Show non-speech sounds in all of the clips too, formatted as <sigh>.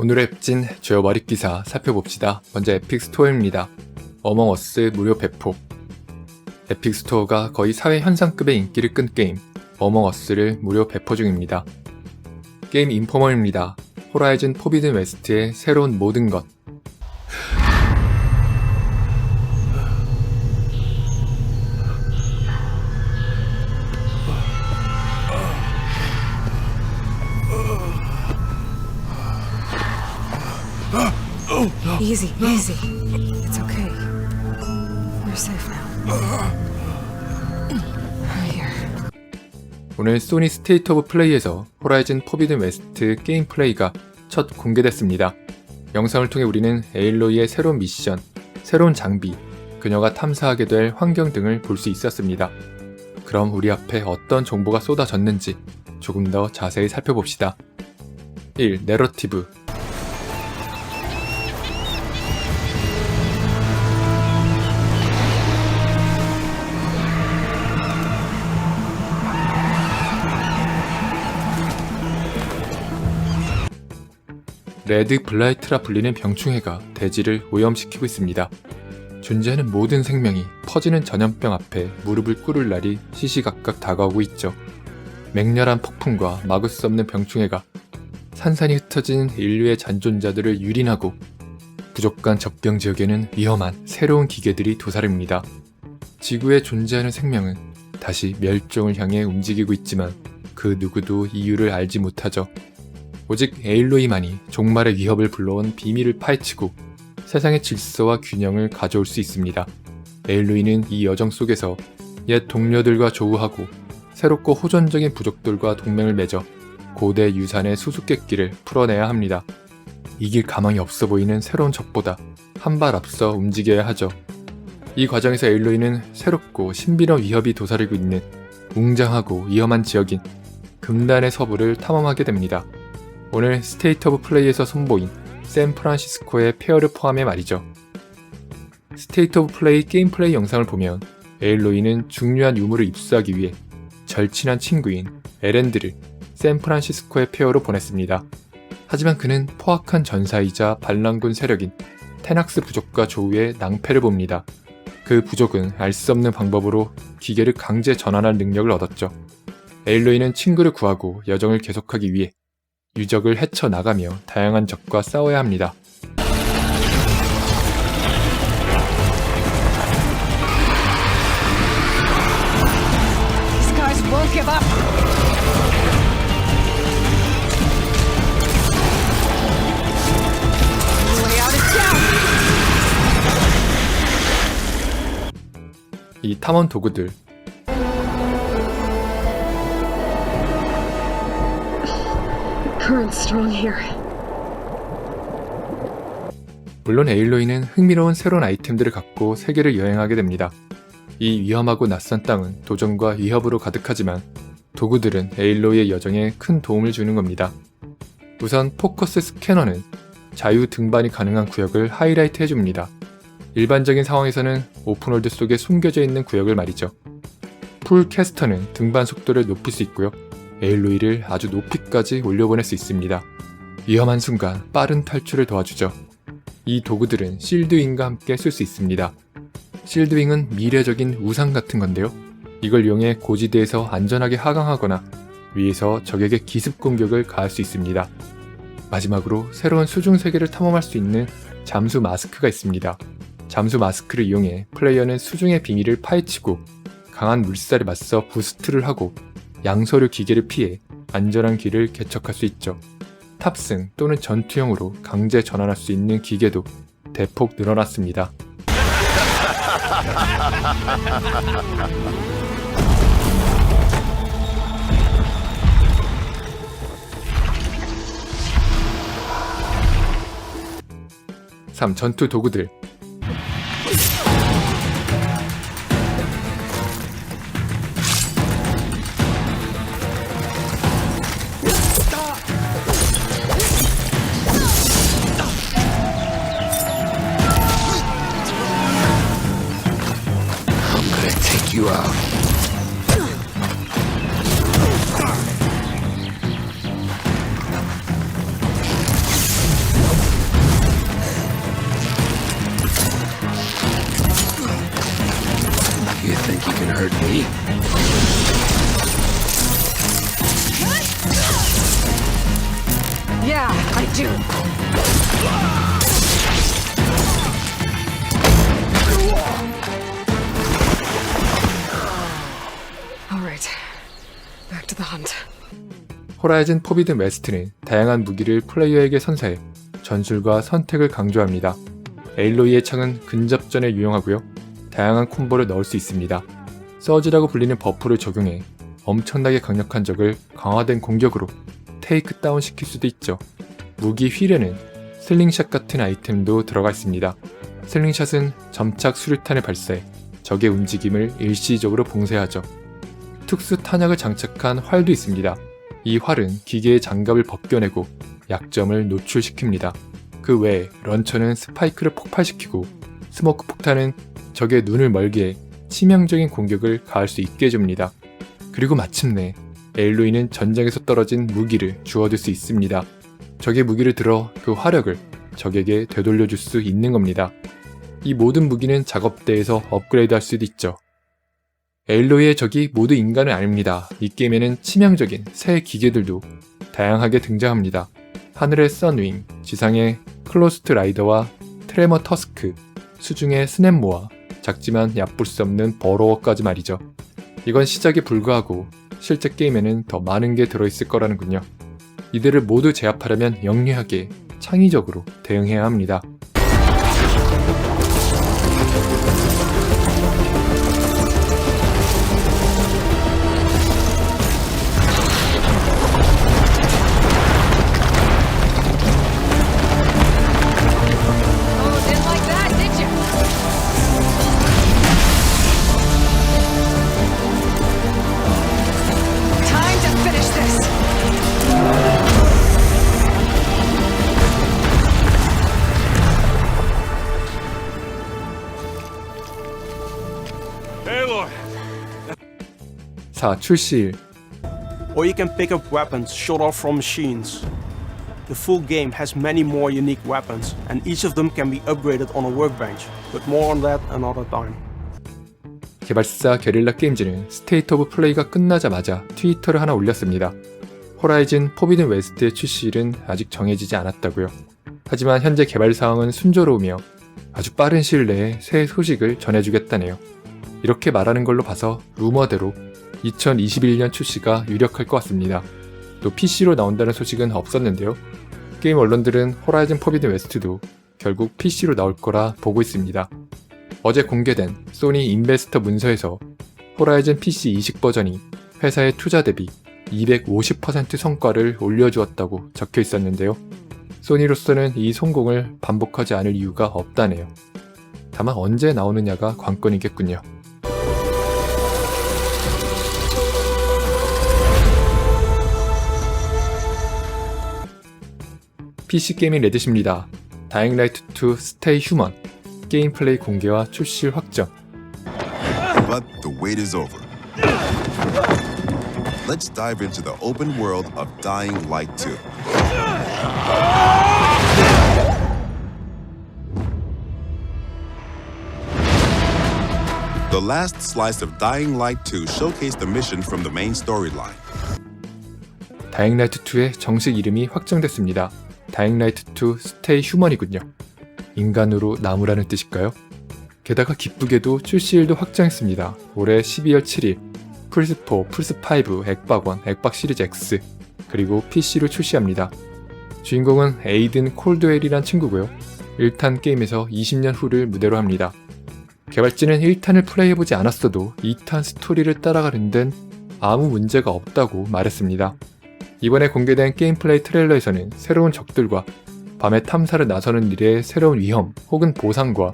오늘의 웹진 주요 머릿 기사 살펴봅시다. 먼저 에픽 스토어입니다. 어몽어스 무료 배포. 에픽 스토어가 거의 사회 현상급의 인기를 끈 게임 어몽어스를 무료 배포 중입니다. 게임 인포머입니다. 호라이즌 포비든 웨스트의 새로운 모든 것. Easy, easy. It's okay. We're safe now. 오늘 소니 스테이트 오브 플레이에서 호라이즌 포비든 웨스트 게임 플레이가 첫 공개됐습니다. 영상을 통해 우리는 에일로이의 새로운 미션, 새로운 장비, 그녀가 탐사하게 될 환경 등을 볼 수 있었습니다. 그럼 우리 앞에 어떤 정보가 쏟아졌는지 조금 더 자세히 살펴봅시다. 1. 내러티브 레드 블라이트라 불리는 병충해가 대지를 오염시키고 있습니다. 존재하는 모든 생명이 퍼지는 전염병 앞에 무릎을 꿇을 날이 시시각각 다가오고 있죠. 맹렬한 폭풍과 막을 수 없는 병충해가 산산이 흩어진 인류의 잔존자들을 유린하고 부족한 적병 지역에는 위험한 새로운 기계들이 도사립니다. 지구에 존재하는 생명은 다시 멸종을 향해 움직이고 있지만 그 누구도 이유를 알지 못하죠. 오직 에일로이만이 종말의 위협을 불러온 비밀을 파헤치고 세상의 질서와 균형을 가져올 수 있습니다. 에일로이는 이 여정 속에서 옛 동료들과 조우하고 새롭고 호전적인 부족들과 동맹을 맺어 고대 유산의 수수께끼를 풀어내야 합니다. 이길 가망이 없어 보이는 새로운 적보다 한 발 앞서 움직여야 하죠. 이 과정에서 에일로이는 새롭고 신비로운 위협이 도사리고 있는 웅장하고 위험한 지역인 금단의 서부를 탐험하게 됩니다. 오늘 스테이트 오브 플레이에서 선보인 샌프란시스코의 페어를 포함해 말이죠. 스테이트 오브 플레이 게임 플레이 영상을 보면 에일로이는 중요한 유물을 입수하기 위해 절친한 친구인 에렌드를 샌프란시스코의 페어로 보냈습니다. 하지만 그는 포악한 전사이자 반란군 세력인 테낙스 부족과 조우의 낭패를 봅니다. 그 부족은 알 수 없는 방법으로 기계를 강제 전환할 능력을 얻었죠. 에일로이는 친구를 구하고 여정을 계속하기 위해 유적을 헤쳐나가며 다양한 적과 싸워야 합니다. 이 탐험 도구들 Current's strong here. 물론 에일로이는 흥미로운 새로운 아이템들을 갖고 세계를 여행하게 됩니다. 이 위험하고 낯선 땅은 도전과 위협으로 가득하지만 도구들은 에일로이의 여정에 큰 도움을 주는 겁니다. 우선 포커스 스캐너는 자유 등반이 가능한 구역을 하이라이트 해줍니다. 일반적인 상황에서는 오픈월드 속에 숨겨져 있는 구역을 말이죠. 풀 캐스터는 등반 속도를 높일 수 있고요. 에일로이를 아주 높이까지 올려보낼 수 있습니다. 위험한 순간 빠른 탈출을 도와주죠. 이 도구들은 실드윙과 함께 쓸 수 있습니다. 실드윙은 미래적인 우상 같은 건데요. 이걸 이용해 고지대에서 안전하게 하강하거나 위에서 적에게 기습 공격을 가할 수 있습니다. 마지막으로 새로운 수중 세계를 탐험할 수 있는 잠수 마스크가 있습니다. 잠수 마스크를 이용해 플레이어는 수중의 비밀을 파헤치고 강한 물살에 맞서 부스트를 하고 양서류 기계를 피해 안전한 길을 개척할 수 있죠. 탑승 또는 전투용으로 강제 전환할 수 있는 기계도 대폭 늘어났습니다. (3) 전투 도구들 호라이즌 포비든 웨스트는 다양한 무기를 플레이어에게 선사해 전술과 선택을 강조합니다. 에일로이의 창은 근접전에 유용하고요. 다양한 콤보를 넣을 수 있습니다. 서지라고 불리는 버프를 적용해 엄청나게 강력한 적을 강화된 공격으로 테이크 다운 시킬 수도 있죠. 무기 휠에는 슬링샷 같은 아이템도 들어가 있습니다. 슬링샷은 점착 수류탄을 발사해 적의 움직임을 일시적으로 봉쇄하죠. 특수 탄약을 장착한 활도 있습니다. 이 활은 기계의 장갑을 벗겨내고 약점을 노출시킵니다. 그 외에 런처는 스파이크를 폭발시키고 스모크 폭탄은 적의 눈을 멀게 해 치명적인 공격을 가할 수 있게 해줍니다. 그리고 마침내 에일로이는 전장에서 떨어진 무기를 주워들 수 있습니다. 적의 무기를 들어 그 화력을 적에게 되돌려줄 수 있는 겁니다. 이 모든 무기는 작업대에서 업그레이드 할 수도 있죠. 에일로이의 적이 모두 인간은 아닙니다. 이 게임에는 치명적인 새 기계들도 다양하게 등장합니다. 하늘의 선윙, 지상의 클로스트 라이더와 트레머 터스크, 수중의 스냅모아, 작지만 얕볼 수 없는 버로워까지 말이죠. 이건 시작에 불과하고 실제 게임에는 더 많은 게 들어있을 거라는군요. 이들을 모두 제압하려면 영리하게, 창의적으로 대응해야 합니다. 4. 출시일 Or you can pick up weapons shot off from machines. The full game has many more unique weapons, and each of them can be upgraded on a workbench, but more on that another time. 개발사 게릴라 게임즈는 스테이트 오브 플레이가 끝나자마자 트위터를 하나 올렸습니다. 호라이즌 포비든 웨스트의 출시일은 아직 정해지지 않았다고요. 하지만 현재 개발 상황은 순조로우며 아주 빠른 시일 내에 새 소식을 전해주겠다네요. 이렇게 말하는 걸로 봐서 루머대로 2021년 출시가 유력할 것 같습니다. 또 PC로 나온다는 소식은 없었는데요. 게임 언론들은 호라이즌 포비든 웨스트도 결국 PC로 나올 거라 보고 있습니다. 어제 공개된 소니 인베스터 문서에서 호라이즌 PC 이식 버전이 회사의 투자 대비 250% 성과를 올려주었다고 적혀 있었는데요. 소니로서는 이 성공을 반복하지 않을 이유가 없다네요. 다만 언제 나오느냐가 관건이겠군요. PC 게이밍 레딧입니다. 다잉라이트 2 스테이 휴먼 게임 플레이 공개와 출시 확정. But the wait is over. Let's dive into the open world of Dying Light 2. The last slice of Dying Light 2 showcased the mission from the main storyline. 다잉라이트 2의 정식 이름이 확정됐습니다. 다잉라이트 2 스테이 휴먼이군요. 인간으로 나무라는 뜻일까요? 게다가 기쁘게도 출시일도 확정했습니다. 올해 12월 7일 플스4, 플스5, 엑박원, 엑박 시리즈 X 그리고 PC로 출시합니다. 주인공은 에이든 콜드웰이란 친구고요. 1탄 게임에서 20년 후를 무대로 합니다. 개발진은 1탄을 플레이해보지 않았어도 2탄 스토리를 따라가는 데는 아무 문제가 없다고 말했습니다. 이번에 공개된 게임 플레이 트레일러에서는 새로운 적들과 밤에 탐사를 나서는 일의 새로운 위험 혹은 보상과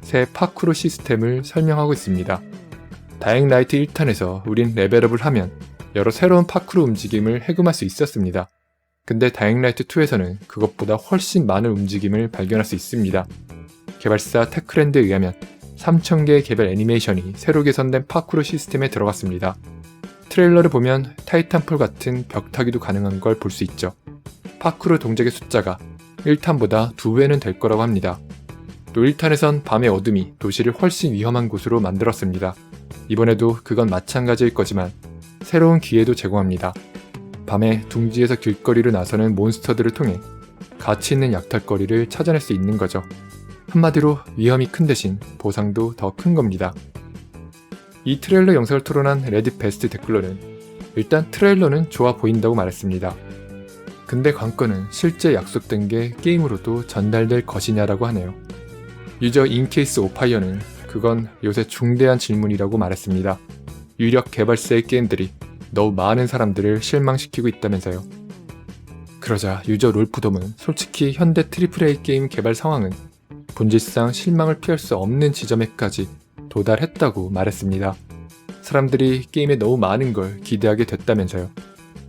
새 파쿠르 시스템을 설명하고 있습니다. 다행 라이트 1탄에서 우린 레벨업을 하면 여러 새로운 파쿠르 움직임을 해금할 수 있었습니다. 근데 다행 라이트 2에서는 그것보다 훨씬 많은 움직임을 발견할 수 있습니다. 개발사 테크랜드에 의하면 3000개의 개별 애니메이션이 새로 개선된 파쿠르 시스템에 들어갔습니다. 트레일러를 보면 타이탄폴 같은 벽타기도 가능한 걸 볼 수 있죠. 파쿠르 동작의 숫자가 1탄보다 2배는 될 거라고 합니다. 또 1탄에선 밤의 어둠이 도시를 훨씬 위험한 곳으로 만들었습니다. 이번에도 그건 마찬가지일 거지만 새로운 기회도 제공합니다. 밤에 둥지에서 길거리로 나서는 몬스터들을 통해 가치 있는 약탈거리를 찾아낼 수 있는 거죠. 한마디로 위험이 큰 대신 보상도 더 큰 겁니다. 이 트레일러 영상을 토론한 레딧 베스트 댓글로는 일단 트레일러는 좋아 보인다고 말했습니다. 근데 관건은 실제 약속된 게 게임으로도 전달될 것이냐라고 하네요. 유저 인케이스 오파이어는 그건 요새 중대한 질문이라고 말했습니다. 유력 개발사의 게임들이 너무 많은 사람들을 실망시키고 있다면서요. 그러자 유저 롤프돔은 솔직히 현대 트리플 A 게임 개발 상황은 본질상 실망을 피할 수 없는 지점에까지 도달했다고 말했습니다. 사람들이 게임에 너무 많은 걸 기대하게 됐다면서요.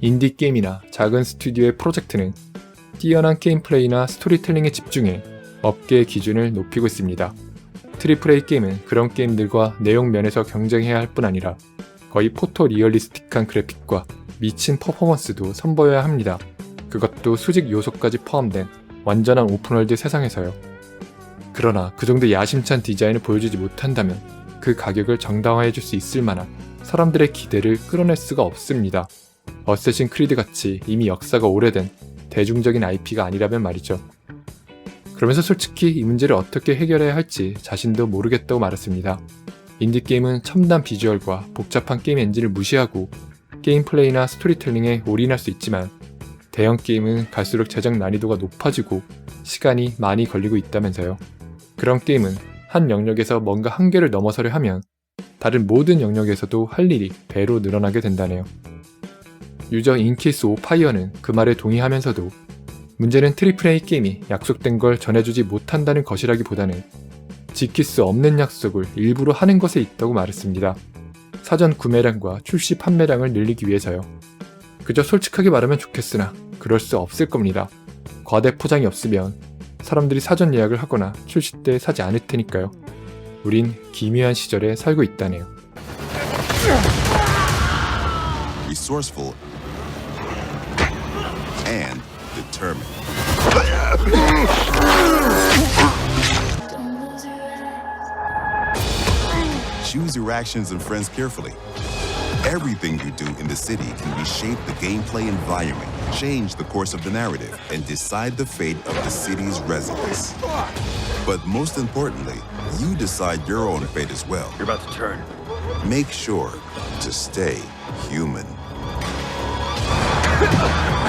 인디 게임이나 작은 스튜디오의 프로젝트는 뛰어난 게임 플레이나 스토리텔링에 집중해 업계의 기준을 높이고 있습니다. 트리플 A 게임은 그런 게임들과 내용 면에서 경쟁해야 할 뿐 아니라 거의 포토 리얼리스틱한 그래픽과 미친 퍼포먼스도 선보여야 합니다. 그것도 수직 요소까지 포함된 완전한 오픈월드 세상에서요. 그러나 그 정도 야심찬 디자인을 보여주지 못한다면 그 가격을 정당화해 줄 수 있을 만한 사람들의 기대를 끌어낼 수가 없습니다. 어쌔신 크리드 같이 이미 역사가 오래된 대중적인 IP가 아니라면 말이죠. 그러면서 솔직히 이 문제를 어떻게 해결해야 할지 자신도 모르겠다고 말했습니다. 인디게임은 첨단 비주얼과 복잡한 게임 엔진을 무시하고 게임 플레이나 스토리텔링에 올인할 수 있지만 대형 게임은 갈수록 제작 난이도가 높아지고 시간이 많이 걸리고 있다면서요. 그런 게임은 한 영역에서 뭔가 한계를 넘어서려 하면 다른 모든 영역에서도 할 일이 배로 늘어나게 된다네요. 유저 인케이스 오파이어는 그 말에 동의하면서도 문제는 트리플 A 게임이 약속된 걸 전해주지 못한다는 것이라기보다는 지킬 수 없는 약속을 일부러 하는 것에 있다고 말했습니다. 사전 구매량과 출시 판매량을 늘리기 위해서요. 그저 솔직하게 말하면 좋겠으나 그럴 수 없을 겁니다. 과대 포장이 없으면 사람들이 사전 예약을 하거나 출시 때 사지 않을 테니까요. 우린 기묘한 시절에 살고 있다네요. resourceful, and determined. Everything you do in the city can reshape the gameplay environment, change the course of the narrative, and decide the fate of the city's residents. But most importantly, you decide your own fate as well. You're about to turn. Make sure to stay human. <laughs>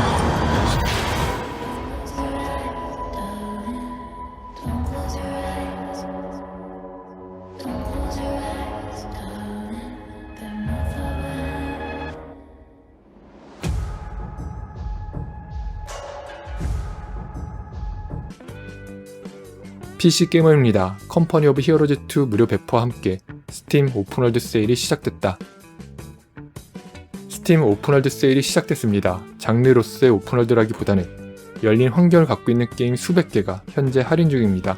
PC 게이머입니다. 컴퍼니 오브 히어로즈 2 무료 배포와 함께 스팀 오픈월드 세일이 시작됐다. 스팀 오픈월드 세일이 시작됐습니다. 장르로서의 오픈월드라기보다는 열린 환경을 갖고 있는 게임 수백 개가 현재 할인 중입니다.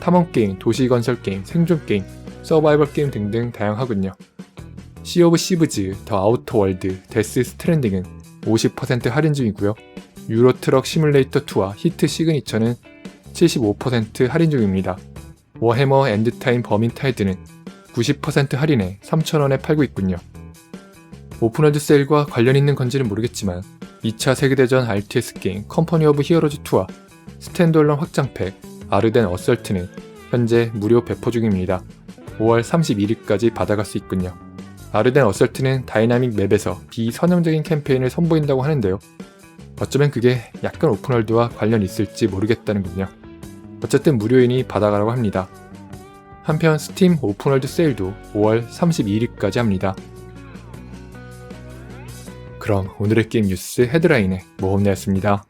탐험 게임, 도시 건설 게임, 생존 게임, 서바이벌 게임 등등 다양하군요. 시 오브 시브즈, 더 아우터 월드, 데스 스트랜딩은 50% 할인 중이고요. 유로 트럭 시뮬레이터 2와 히트 시그니처는 75% 할인 중입니다. 워해머 엔드타임 버민타이드는 90% 할인에 3,000원에 팔고 있군요. 오픈월드 세일과 관련 있는 건지는 모르겠지만 2차 세계대전 RTS 게임 컴퍼니 오브 히어로즈 2와 스탠드얼런 확장팩 아르덴 어설트는 현재 무료 배포 중입니다. 5월 31일까지 받아갈 수 있군요. 아르덴 어설트는 다이나믹 맵에서 비선형적인 캠페인을 선보인다고 하는데요. 어쩌면 그게 약간 오픈월드와 관련 있을지 모르겠다는군요. 어쨌든 무료이니 받아가라고 합니다. 한편 스팀 오픈월드 세일도 5월 32일까지 합니다. 그럼 오늘의 게임 뉴스 헤드라인의 모험내였습니다.